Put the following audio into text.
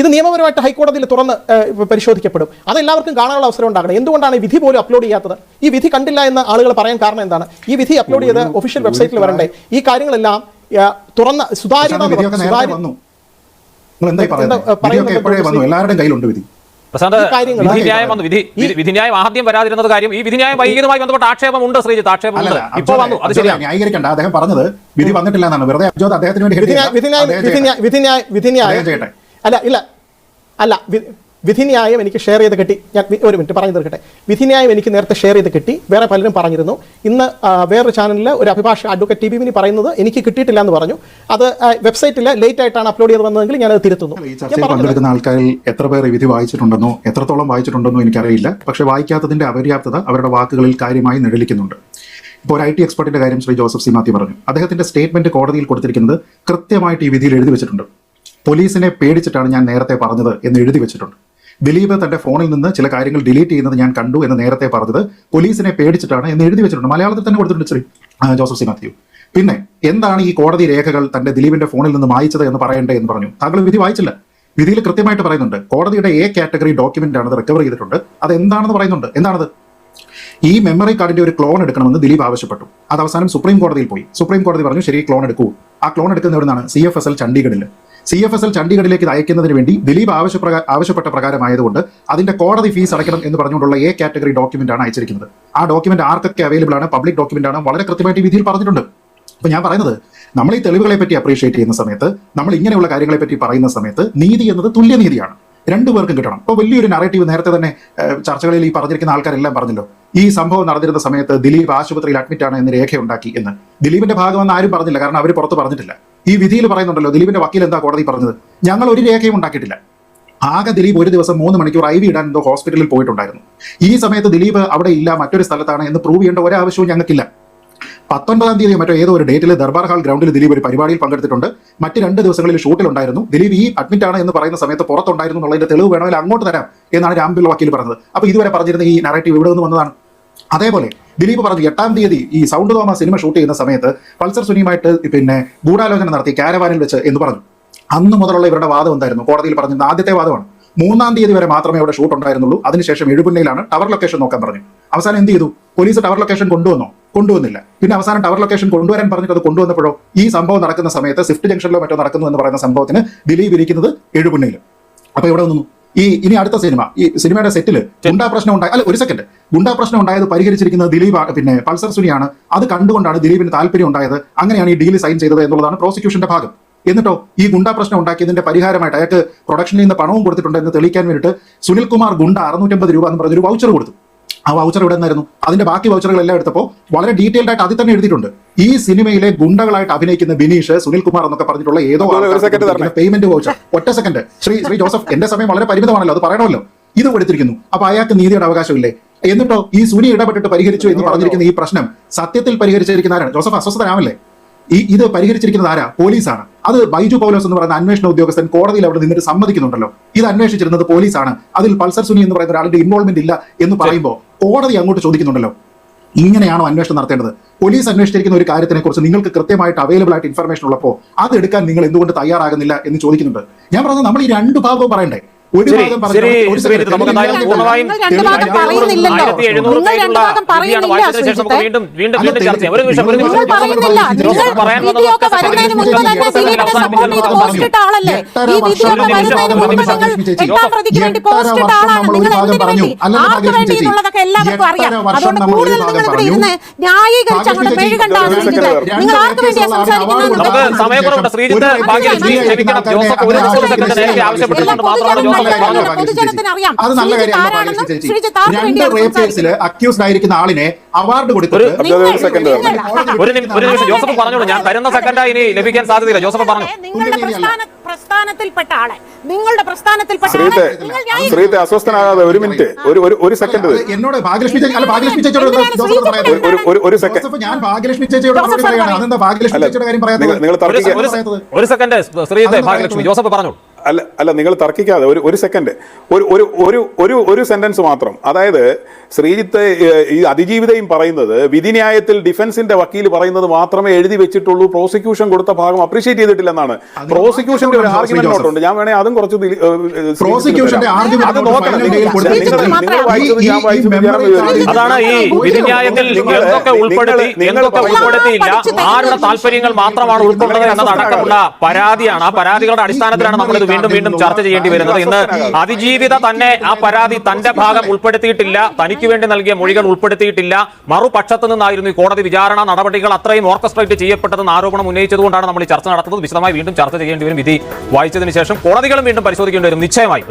ഇത് നിയമപരമായിട്ട് ഹൈക്കോടതിയിൽ തുറന്ന് പരിശോധിക്കപ്പെടും. അത് എല്ലാവർക്കും കാണാനുള്ള അവസരം ഉണ്ടാകണം. എന്തുകൊണ്ടാണ് ഈ വിധി പോലും അപ്ലോഡ് ചെയ്യാത്തത്? ഈ വിധി കണ്ടില്ല എന്ന് ആളുകൾ പറയാൻ കാരണം എന്താണ്? ഈ വിധി അപ്ലോഡ് ചെയ്ത് ഒഫീഷ്യൽ വെബ്സൈറ്റിൽ വരണ്ടേ? ഈ കാര്യങ്ങളെല്ലാം തുറന്ന് സുതാര്യത എല്ലാവരുടെയും കയ്യിലുണ്ട് വിധി? പ്രശാന്ത് ഈ കാര്യങ്ങൾ വിധിന്യായം ആദ്യം വരാതിരുന്നത് കാര്യം ഈ വിധിന്യായം വൈകിയതുമായി ബന്ധപ്പെട്ട ആക്ഷേപമുണ്ട് ശ്രീജിത്ത് ആക്ഷേപമുണ്ട് അല്ലല്ല ഇപ്പൊ അബ്ജോദെ, വന്നു. അത് ശരിയാണ്. ന്യായീകരിക്കണ്ട. അദ്ദേഹം പറഞ്ഞത് വിധി വന്നിട്ടില്ല എന്നാണ്. വെറുതെ അബ്ജോദ് അദ്ദേഹത്തിന് വേണ്ടി വിധിന്യായ വിധിന്യായ അല്ല ഇല്ല. അല്ല വിധിന്യായം എനിക്ക് ഷെയർ ചെയ്ത് കിട്ടി. ഞാൻ ഒരു മിനിറ്റ് പറഞ്ഞു തീർക്കട്ടെ. വിധിന്യായം എനിക്ക് നേരത്തെ ഷെയർ ചെയ്ത് കിട്ടി. വേറെ പലരും പറഞ്ഞിരുന്നു. ഇന്ന് വേറൊരു ചാനലിൽ ഒരു അഭിഭാഷ അഡ്വക്കേറ്റ് ടി ബി വിനി പറയുന്നത് എനിക്ക് കിട്ടിയിട്ടില്ല എന്ന് പറഞ്ഞു. അത് വെബ്സൈറ്റിൽ ലേറ്റ് ആയിട്ടാണ് അപ്ലോഡ് ചെയ്ത് വന്നതെങ്കിൽ ഞാൻ അത് തിരുത്തുന്നു ഈ ചർച്ചയിൽ പങ്കെടുക്കുന്ന ആൾക്കാരിൽ എത്ര പേർ വിധി വായിച്ചിട്ടുണ്ടെന്നോ എത്രത്തോളം വായിച്ചിട്ടുണ്ടെന്നോ എനിക്കറിയില്ല. പക്ഷെ വായിക്കാത്തതിന്റെ അപര്യാപ്തത അവരുടെ വാക്കുകളിൽ കാര്യമായി നിഴലിക്കുന്നുണ്ട്. ഇപ്പോൾ ഒരു ഐ ടി എക്സ്പെർട്ടിന്റെ കാര്യം ശ്രീ ജോസഫ് സി മാത്യു പറഞ്ഞു. അദ്ദേഹത്തിന്റെ സ്റ്റേറ്റ്മെന്റ് കോടതിയിൽ കൊടുത്തിരിക്കുന്നത് കൃത്യമായിട്ട് ഈ വിധിയിൽ എഴുതി വെച്ചിട്ടുണ്ട്. പോലീസിനെ പേടിച്ചിട്ടാണ് ഞാൻ നേരത്തെ പറഞ്ഞത് എന്ന് എഴുതി വെച്ചിട്ടുണ്ട്. ദിലീപ് തന്റെ ഫോണിൽ നിന്ന് ചില കാര്യങ്ങൾ ഡിലീറ്റ് ചെയ്യുന്നത് ഞാൻ കണ്ടു എന്ന് നേരത്തെ പറഞ്ഞത് പോലീസിനെ പേടിച്ചിട്ടാണ് എന്ന് എഴുതി വെച്ചിട്ടുണ്ട്. മലയാളത്തിൽ തന്നെ കൊടുത്തിട്ടുണ്ട്. ശ്രീ ജോസഫ് സി. മാത്യു. പിന്നെ എന്താണ് ഈ കോടതി രേഖകൾ തന്റെ ദിലീപിന്റെ ഫോണിൽ നിന്ന് വായിച്ചത് എന്ന് പറയണ്ടേ എന്ന് പറഞ്ഞു. താങ്കൾ വിധി വായിച്ചില്ല. വിധിയിൽ കൃത്യമായിട്ട് പറയുന്നുണ്ട്. കോടതിയുടെ എ കാറ്റഗറി ഡോക്യുമെന്റ് ആണ് റിക്കവർ ചെയ്തിട്ടുണ്ട്. അത് എന്താണെന്ന് പറയുന്നുണ്ട്. എന്താണത്? ഈ മെമ്മറി കാർഡിന്റെ ഒരു ക്ലോൺ എടുക്കണമെന്ന് ദിലീപ് ആവശ്യപ്പെട്ടു. അത് അവസാനം സുപ്രീം കോടതിയിൽ പോയി. സുപ്രീം കോടതി പറഞ്ഞു ശരി ക്ലോൺ എടുക്കൂ. ആ ക്ലോൺ എടുക്കുന്ന എവിടുന്നാണ്? സി എഫ് എസ് എൽ ചണ്ഡീഗഡിൽ സി എഫ് എസ് എൽ ചണ്ഡീഗഡിലേക്ക് അയക്കുന്നതിന് വേണ്ടി ദിലീപ് ആവശ്യപ്രകാ ആവശ്യപ്പെട്ട പ്രകാരമായതുകൊണ്ട് അതിന്റെ കോടതി ഫീസ് അടയ്ക്കണം എന്ന് പറഞ്ഞുകൊണ്ടുള്ള എ കാറ്റഗറി ഡോക്യുമെന്റ് ആണ് അയച്ചിരിക്കുന്നത്. ആ ഡോക്യുമെന്റ് ആർക്കൊക്കെ അവൈലബിൾ ആണ് പബ്ലിക് ഡോക്യുമെന്റ് ആണ് വളരെ കൃത്യമായിട്ട് വിധിയിൽ പറഞ്ഞിട്ടുണ്ട്. അപ്പൊ ഞാൻ പറയുന്നത് നമ്മൾ ഈ തെളിവുകളെ പറ്റി അപ്രീഷിയേറ്റ് ചെയ്യുന്ന സമയത്ത് നമ്മൾ ഇങ്ങനെയുള്ള കാര്യങ്ങളെ പറ്റി പറയുന്ന സമയത്ത് നീതി എന്നത് തുല്യനീതിയാണ് രണ്ടു പേർക്കും കിട്ടണം. അപ്പോൾ വലിയൊരു നറേറ്റീവ് നേരത്തെ തന്നെ ചർച്ചകളിൽ ഈ പറഞ്ഞിരിക്കുന്ന ആൾക്കാരെല്ലാം പറഞ്ഞല്ലോ. ഈ സംഭവം നടന്നിരുന്ന സമയത്ത് ദിലീപ് ആശുപത്രിയിൽ അഡ്മിറ്റ് ആണ് എന്ന് രേഖയുണ്ടാക്കി എന്ന്. ദിലീപിന്റെ ഭാഗമെന്ന് ആരും പറഞ്ഞില്ല കാരണം അവർ പുറത്ത് പറഞ്ഞിട്ടില്ല. ഈ വിധിയിൽ പറയുന്നുണ്ടല്ലോ ദിലീപിന്റെ വക്കീൽ എന്താ കോടതി പറഞ്ഞത്? ഞങ്ങൾ ഒരു രേഖയും ഉണ്ടാക്കിയിട്ടില്ല. ആകെ ദിലീപ് ഒരു ദിവസം മൂന്ന് മണിക്കൂർ ഐ വി ഇടാൻ എന്തോ ഹോസ്പിറ്റലിൽ പോയിട്ടുണ്ടായിരുന്നു. ഈ സമയത്ത് ദിലീപ് അവിടെ ഇല്ല മറ്റൊരു സ്ഥലത്താണ് എന്ന് പ്രൂവ് ചെയ്യേണ്ട ഒരാവശ്യവും ഞങ്ങൾക്കില്ല. പത്തൊൻപതാം തീയതി മറ്റോ ഏതോ ഒരു ഡേറ്റിൽ ദർബാർ ഹാൾ ഗ്രൗണ്ടിൽ ദിലീപ് ഒരു പരിപാടിയിൽ പങ്കെടുത്തിട്ടുണ്ട്. മറ്റ് രണ്ട് ദിവസങ്ങളിൽ ഷൂട്ടിലുണ്ടായിരുന്നു ദിലീപ് ഈ അഡ്മിറ്റ് ആണ് എന്ന് പറയുന്ന സമയത്ത് പുറത്തുണ്ടായിരുന്നു എന്നുള്ളതിന്റെ തെളിവ് വേണമെങ്കിൽ അങ്ങോട്ട് തരാം എന്നാണ് രാംപിള്ള വക്കീൽ പറഞ്ഞത്. അപ്പൊ ഇതുവരെ പറഞ്ഞിരുന്ന ഈ നറേറ്റീവ് ഇവിടെ നിന്ന് വന്നതാണ്. അതേപോലെ ദിലീപ് പറഞ്ഞു എട്ടാം തീയതി ഈ സൗണ്ട് തോമ സിനിമ ഷൂട്ട് ചെയ്യുന്ന സമയത്ത് പൾസർ സുനിയുമായിട്ട് പിന്നെ ഗൂഢാലോചന നടത്തി കാരവാനിൽ വെച്ച് എന്ന് പറഞ്ഞു. അന്ന് മുതലുള്ള ഇവരുടെ വാദം എന്തായിരുന്നു? കോടതിയിൽ പറഞ്ഞത് ആദ്യത്തെ വാദമാണ്. മൂന്നാം തീയതി വരെ മാത്രമേ അവിടെ ഷൂട്ട് ഉണ്ടായിരുന്നുള്ളൂ. അതിനുശേഷം എഴുപുന്നയിലാണ് ടവർ ലൊക്കേഷൻ നോക്കാൻ പറഞ്ഞു. അവസാനം എന്ത് ചെയ്തു? പോലീസ് ടവർ ലൊക്കേഷൻ കൊണ്ടുവന്നോ? കൊണ്ടുവന്നില്ല. പിന്നെ അവസാനം ടവർ ലൊക്കേഷൻ കൊണ്ടുവരാൻ പറഞ്ഞിട്ട് അത് കൊണ്ടുവന്നപ്പോഴോ? ഈ സംഭവം നടക്കുന്ന സമയത്ത് സ്വിഫ്റ്റ് ജംഗ്ഷനിലോ മറ്റോ നടക്കുന്നു എന്ന് പറയുന്ന സംഭവത്തിന് ദിലീപ് ഇരിക്കുന്നത് എഴുപുന്നയിൽ അപ്പൊ ഇവിടെ നിന്നു ഈ ഇനി അടുത്ത സിനിമ ഈ സിനിമയുടെ സെറ്റിൽ ഗുണ്ടാ പ്രശ്നം ഉണ്ടായി അല്ല ഒരു സെക്കൻഡ് ഗുണ്ടാ പ്രശ്നം ഉണ്ടായത് പരിഹരിച്ചിരിക്കുന്നത് ദിലീപ് പിന്നെ പൾസർ സുനിയാണ്. അത് കണ്ടുകൊണ്ടാണ് ദിലീപിന് താല്പര്യം ഉണ്ടായത്. അങ്ങനെയാണ് ഈ ഡീൽ സൈൻ ചെയ്തത് എന്നുള്ളതാണ് പ്രോസിക്യൂഷന്റെ ഭാഗം. എന്നിട്ടോ ഈ ഗുണ്ടാ പ്രശ്നം ഉണ്ടാക്കിയതിന്റെ പരിഹാരമായിട്ട് അയാൾക്ക് പ്രൊഡക്ഷനിൽ നിന്ന് പണവും കൊടുത്തിട്ടുണ്ട് എന്ന് തെളിയിക്കാൻ വേണ്ടിയിട്ട് സുനിൽ കുമാർ ഗുണ്ട അറുന്നൂറ്റമ്പത് രൂപ എന്ന് പറഞ്ഞൊരു വൗച്ചർ കൊടുത്തു. ആ വൗച്ചർ ഇവിടെ നിന്നായിരുന്നു? അതിന്റെ ബാക്കി വൗച്ചറുകളെല്ലാം എടുത്തപ്പോൾ വളരെ ഡീറ്റെയിൽഡ് ആയിട്ട് അതിൽ തന്നെ എഴുതിയിട്ടുണ്ട്. ഈ സിനിമയിലെ ഗുണ്ടകളായിട്ട് അഭിനയിക്കുന്ന ബിനീഷ് സുനിൽ കുമാർ എന്നൊക്കെ പറഞ്ഞിട്ടുള്ള ഏതോ പേയ്മെന്റ് വൗച്ചർ ഒറ്റ സെക്കൻഡ് ശ്രീ ശ്രീ ജോസഫ് എന്റെ സമയം വളരെ പരിമിതമാണല്ലോ അത് പറയണമല്ലോ. ഇത് കൊടുത്തിരിക്കുന്നു. അപ്പൊ അയാൾക്ക് നീതിയുടെ അവകാശമില്ലേ? എന്നിട്ടോ ഈ സുനി ഇടപെട്ടിട്ട് പരിഹരിച്ചു എന്ന് പറഞ്ഞിരിക്കുന്ന ഈ പ്രശ്നം സത്യത്തിൽ പരിഹരിച്ചിരിക്കുന്ന ആരാണ്? ജോസഫ് അസ്വസ്ഥനാവല്ലേ ഈ ഇത് പരിഹരിച്ചിരിക്കുന്നത് ആരാ? പോലീസാണ്. അത് ബൈജു പൗലോസ് എന്ന് പറയുന്ന അന്വേഷണ ഉദ്യോഗസ്ഥൻ കോടതിയിൽ അവിടെ നിന്നിട്ട് സമ്മതിക്കുന്നുണ്ടല്ലോ. ഇത് അന്വേഷിച്ചിരുന്നത് പോലീസാണ്. അതിൽ പൾസർ സുനി എന്ന് പറയുന്ന ഒരാളുടെ ഇൻവോൾവ്മെന്റ് ഇല്ല എന്ന് പറയുമ്പോൾ കോടതി അങ്ങോട്ട് ചോദിക്കുന്നുണ്ടല്ലോ. ഇങ്ങനെയാണോ അന്വേഷണം നടത്തേണ്ടത്? പോലീസ് അന്വേഷിച്ചിരിക്കുന്ന ഒരു കാര്യത്തിനെ കുറിച്ച് നിങ്ങൾക്ക് കൃത്യമായിട്ട് അവൈലബിൾ ആയിട്ട് ഇൻഫർമേഷൻ ഉള്ളപ്പോൾ അത് എടുക്കാൻ നിങ്ങൾ എന്തുകൊണ്ട് തയ്യാറാകുന്നില്ല എന്ന് ചോദിക്കുന്നുണ്ട്. ഞാൻ പറഞ്ഞത് നമ്മൾ ഈ രണ്ട് ഭാഗവും പറയണ്ടേ. സമയക്കുറവുണ്ട് ശ്രീജിത്ത്. ബാക്കി ക്ഷമിക്കണം ജോസഫ് ഒരു ഒരു സെക്കൻഡ് നേരത്തെ ആവശ്യപ്പെട്ടിട്ടുണ്ട് മാത്രമാണ് പൊതുജനത്തിന് അറിയാം. അത് നല്ല കാര്യമാണ്. ശ്രീജിത്ത് ആർക്ക് രണ്ട് വേണ്ടിയാണ് അക്യൂസ്ഡ് ആയിരിക്കുന്ന ആളിനെ അവാർഡ് കൊടുത്തിട്ട് ഒരു- ഒരു സെക്കൻഡ് തരണം. ഒരു നിമി- ഒരു നിമിഷം. ജോസഫ് പറഞ്ഞോളൂ. ഞാൻ തരുന്ന സെക്കൻഡായി ഇനി ലഭിക്കാൻ സാധ്യതയില്ല. ജോസഫ് പറഞ്ഞു. നിങ്ങളുടെ പ്രസ്ഥാന പ്രസ്ഥാനത്തിൽപ്പെട്ട ആളെ. നിങ്ങളുടെ പ്രസ്ഥാനത്തിൽപ്പെട്ട ശ്രീത്തെ ആളെ നിങ്ങൾ ന്യായീകരിക്കണം. ശ്രീത്തെ അസ്വസ്ഥനാകാതെ ഒരു മിനിറ്റ്. ഒരു ഒരു ഒരു സെക്കൻഡ് അത് എന്നോട് ഭാഗ്യലക്ഷ്മി ചേച്ചി അല്ല ഭാഗ്യലക്ഷ്മി ചേച്ചിയോട് എന്തിനാണ് ജോസഫ് ശ്രീജിത്ത് ഒരു ഒരു ഒരു സെക്കൻഡ് ജോസഫ് ഞാൻ ഭാഗ്യലക്ഷ്മി ചേച്ചിയോട് ജോസഫ് മറുപടി പറയൂ. അതെന്താ ഭാഗ്യലക്ഷ്മി അല്ല ചേച്ചിയുടെ കാര്യം നിങ്ങൾ പറയാത്തത്? നിങ്ങൾ ഒരു ഒരു- ഒരു സെക്കൻഡ് ഭാഗ്യലക്ഷ്മി ജോസഫ് പറഞ്ഞു അല്ല അല്ല നിങ്ങൾ തർക്കിക്കാതെ ഒരു ഒരു സെക്കൻഡ് ഒരു ഒരു ഒരു ഒരു ഒരു സെന്റൻസ് മാത്രം. അതായത് ശ്രീജിത്ത് ഈ അതിജീവിതയും പറയുന്നത് വിധിന്യായത്തിൽ ഡിഫൻസിന്റെ വക്കീൽ പറയുന്നത് മാത്രമേ എഴുതി വെച്ചിട്ടുള്ളൂ പ്രോസിക്യൂഷൻ കൊടുത്ത ഭാഗം അപ്രീഷിയേറ്റ് ചെയ്തിട്ടില്ലെന്നാണ്. പ്രോസിക്യൂഷന്റെ ഒരു ആർഗ്യുമെന്റ് നോട്ടുണ്ട് ഞാൻ വേണേ അതും കുറച്ച്. അതാണ്. ഈ വിധിന്യായത്തിൽ എന്തൊക്കെ ഉൾപ്പെടുത്തി എന്തൊക്കെ ഉൾപ്പെടുത്തിയില്ല? ആരുടെ താല്പര്യങ്ങൾ മാത്രമാണ് ഉൾക്കൊണ്ടത് എന്നതടക്കമുള്ള പരാതിയാണ്. ആ പരാതികളുടെ അടിസ്ഥാനത്തിലാണ് നമ്മൾ ഇത് വീണ്ടും വീണ്ടും ചർച്ച ചെയ്യേണ്ടി വരുന്നത് ഇന്ന് അതിജീവിത തന്നെ ആ പരാതി തന്റെ ഭാഗം ഉൾപ്പെടുത്തിയിട്ടില്ല തനിക്ക് വേണ്ടി നൽകിയ മൊഴികൾ ഉൾപ്പെടുത്തിയിട്ടില്ല. മറുപക്ഷത്ത് നിന്നായിരുന്നു ഈ കോടതി വിചാരണ നടപടികൾ അത്രയും ഓർക്കസ്ട്രേറ്റ് ചെയ്യപ്പെട്ടതെന്ന് ആരോപണം ഉന്നയിച്ചതുകൊണ്ടാണ് നമ്മൾ ഈ ചർച്ച നടത്തുന്നത്. വിശദമായി വീണ്ടും ചർച്ച ചെയ്യേണ്ടി വരും വിധി വായിച്ചതിന് ശേഷം കോടതികളും വീണ്ടും പരിശോധിക്കേണ്ടി വരും. നിശ്ചയമായി